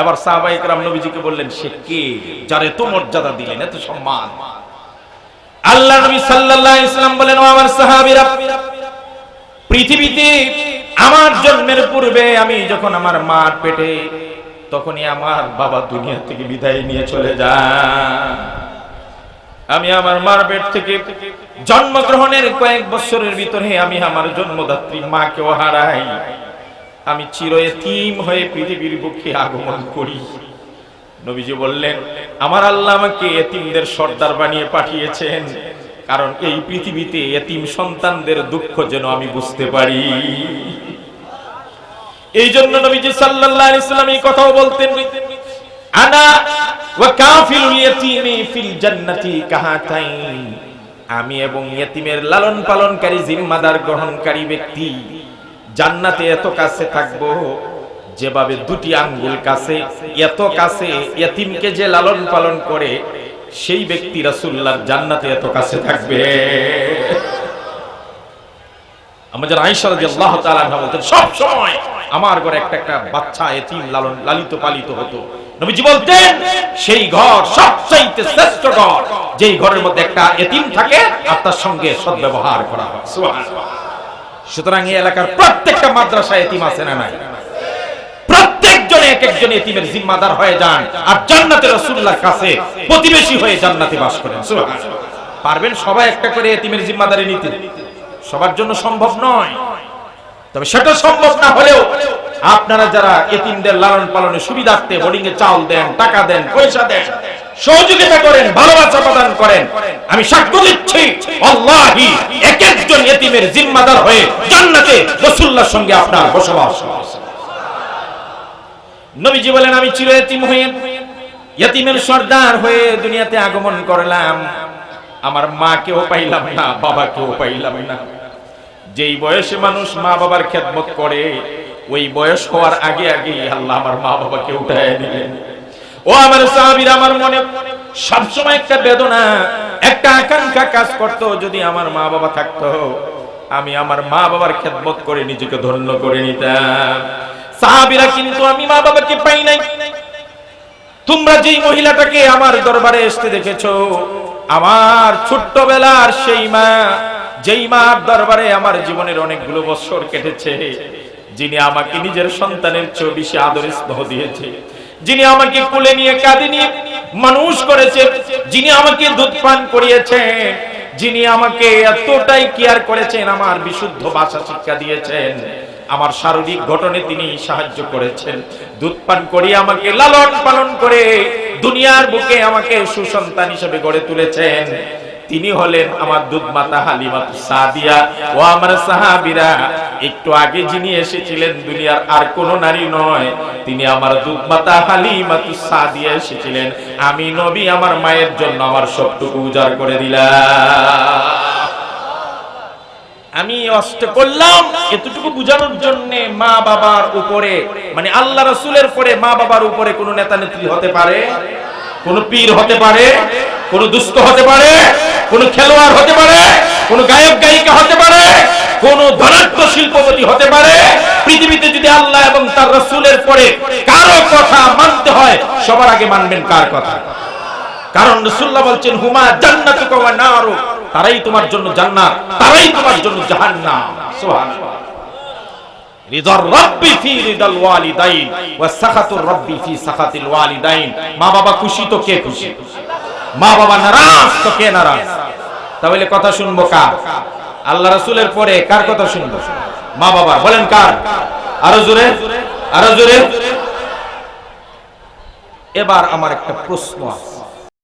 এবার সাহাবাহিক রাম নবীজিকে বললেন, সে কে যার এত মর্যাদা দিলেন, এত সম্মান? আল্লাহ নবী সাল্লাল্লাহু আলাইহি সাল্লাম বলেন, ও আমার সাহাবীরা, পৃথিবীতে আমার জন্মের পূর্বে আমি যখন আমার মার পেটে, তখনই আমার বাবা দুনিয়া থেকে বিদায় নিয়ে চলে যায় আমি আমার মার পেট থেকে জন্মগ্রহণের কয়েক বছরের ভিতরে আমি আমার জন্মদাত্রী মাকেও হারাই। আমি চির এতিম হয়ে পৃথিবীর বুকে আগমন করি। নবীজি বললেন, আমার আল্লাহ আমাকে এতিমদের সর্দার বানিয়ে পাঠিয়েছেন, কারণ এই পৃথিবীতে এতিম সন্তানদের দুঃখ যেন আমি বুঝতে পারি। এই জন্য নবীজি সাল্লাল্লাহু আলাইহি সাল্লাম এই কথাও বলতেন, আনা ওয়া কাফিলুল ইয়াতীমি ফিল আমি এবং ইয়েতিমের লালন পালনকারী জিম্মাদার, গ্রহণকারী ব্যক্তি জান্নাতে এত কাছে থাকব, যেভাবে দুটি আঙ্গুল কাছে, এত কাছে ইয়েতিমকে যে লালন পালন করে, সেই ব্যক্তি রাসূলুল্লাহর জান্নাতে এত কাছে থাকবে। আমাদের বলতেন, সব সময় আমার ঘরে একটা একটা বাচ্চা এতিম লালন, লালিত পালিত হতো। নবীজি বলতেন, সেই ঘর সবচাইতে শ্রেষ্ঠ ঘর, যেই ঘরের মধ্যে একটা এতিম থাকে, আর তার সঙ্গে সদ্ব্যবহার করা হয়। সুতরাং এই এলাকার প্রত্যেকটা মাদ্রাসায় এতিম আছে না নাই? প্রত্যেকজনে এক একজন এতিমের জিম্মাদার হয়ে যান আর কাছে প্রতিবেশী হয়ে জান্নাতে বাস পারবেন সবাই একটা করে এতিমের জিম্মাদারি নিতে। সবার জন্য সম্ভব নয়। তবে সেটা সম্ভব না হলেও আপনারা যারা এতিমদের লালন পালনে সুবিধার্থে বোর্ডিং এ চাল দেন, টাকা দেন, পয়সা দেন সহযোগিতা করেন, ভালোবাসা প্রদান করেন। আমি সাক্ষ্য দিচ্ছি, আল্লাহি এক একজন এতিমের জিম্মাদার হয়ে জান্নাতে রাসূলুল্লাহর সঙ্গে আপনার বসবাস নবীজি বলেন, আমি চির এতিম হয়ে ইয়তিমের সর্দার হয়ে দুনিয়াতে আগমন করলাম। আমার মাকেও পাইলাম না, বাবাকেও পাইলাম না। যেই বয়সে মানুষ মা বাবার খেদমত করে, ওই বয়স হওয়ার আগে আগে আল্লাহ আমার মা বাবাকে উঠায় দিলেন। ও আমার সাহাবীর, আমার মনে সবসময় একটা বেদনা, একটা আকাঙ্ক্ষা কাজ করতো যদি আমার মা বাবা থাকতো। আমি আমার মা বাবার খেদমত করে নিজেকে ধন্য করে নিতাম। সাহাবীরা কিন্তু আমি মা বাবাকে পাই নাই। তোমরা যেই মহিলাটাকে আমার দরবারে আসতে দেখেছ, আমার ছোট্টবেলার সেই মা, যেই মার দরবারে আমার জীবনের অনেকগুলো বছর কেটেছে, যিনি আমাকে নিজের সন্তানের চেয়ে বেশি আদর স্নেহ দিয়েছে। যিনি আমাকে কোলে নিয়ে কাঁধে নিয়ে মানুষ করেছে, যিনি আমাকে দুধ পান করিয়েছেন যিনি আমাকে এতটাই কেয়ার করেছেন, আমার বিশুদ্ধ ভাষা শিক্ষা দিয়েছেন, আমার শারীরিক গঠনে তিনি সাহায্য করেছেন। দুধ পান করিয়ে আমাকে লালন পালন করে দুনিয়ার বুকে আমাকে সুসন্তান হিসেবে গড়ে তুলেছেন। তিনি হলেন আমার দুধ মাতা হালিমা সাদিয়া ও আমার সাহাবিরা। একটু আগে যিনি এসেছিলেন দুনিয়ার আর কোন নারী নয়, তিনি আমার দুধ মাতা হালিমা সাদিয়া এসেছিলেন। আমি নবী, আমার মায়ের জন্য আমার সবটুকু উজাড় করে দিলাম। আমি অষ্ট করলাম এতটুকু বুঝানোর জন্য মা বাবার উপরে মানে আল্লাহ রসুলের পরে মা বাবার উপরে কোন নেতা নেত্রী হতে পারে, কোন পীর হতে পারে, কোন দুস্থ হতে পারে, কোন খেলোয়াড় হতে পারে, কোন গায়ক, গায়িকা হতে পারে শিল্পপতি হতে পারে, পৃথিবীতে যদি আল্লাহ এবং তার রসুলের পরে কারও কথা মানতে হয়, সবার আগে মানবেন কার কথা? কারণ রসুল্লাহ বলছেন, হুমা জান্নাতু ওয়া নারু। তারাই তোমার জন্য জান্নাত, তারাই তোমার জন্য জাহান্নাম। সুবহানাল্লাহ। মা আল্লাহ রাসূলের পরে কার কথা শুনব? মা বাবা বলেন কার? আরও জোরে আরও জোরে। এবার আমার একটা প্রশ্ন আছে।